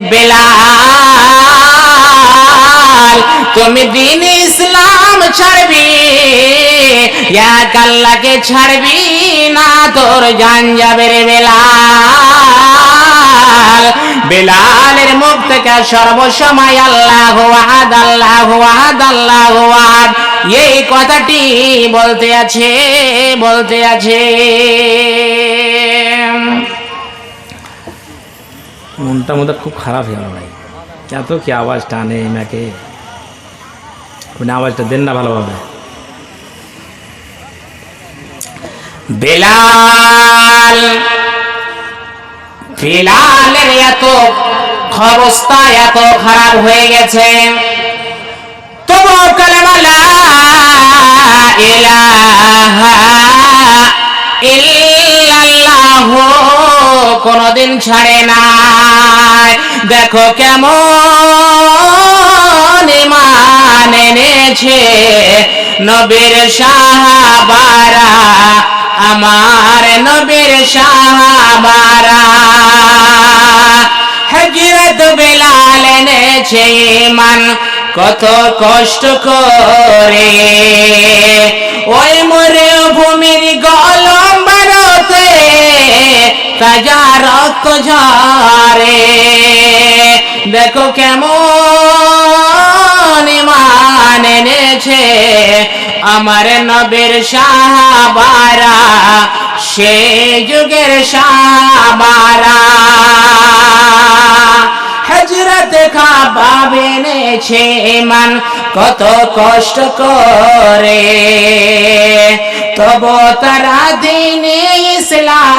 বেলাল, তুমি দিন ইসলাম ছাড়বি, এক আল্লাহকে ছাড়বি না, তোর জান যাবে রে বেলাল। বেলালের মুখ থেকে সর্বসময় আল্লাহ আহাদ আল্লাহ আহাদ আল্লাহ আহাদ। এই কথাটি বলতে আছে বলতে আছে। মনটা মধ্যে খুব খারাপ হয়ে গেল ভাই। এত কি আওয়াজ টানে এনাকে? আপনি আওয়াজটা দেন না ভালোভাবে। বেলাল! বেলালের এত অবস্থা এত খারাপ হয়ে গেছে। তবু কালেমা কোনদিন ছাড়ে নাই। দেখো কেমন ইমান এনেছে নবীর সাহাবারা, আমার নবীর সাহাবারা। হজরত বেলাল এনেছে ইমান কত কষ্ট করে তাজা রক্ত ঝরে। দেখো কেমন ইমান এনেছে আমার নবের সাহাবারা সে যুগের সাহাবারা। হজরত খাবাব এনেছে মান কত কষ্ট করে। তব তারা দিন ইসলাম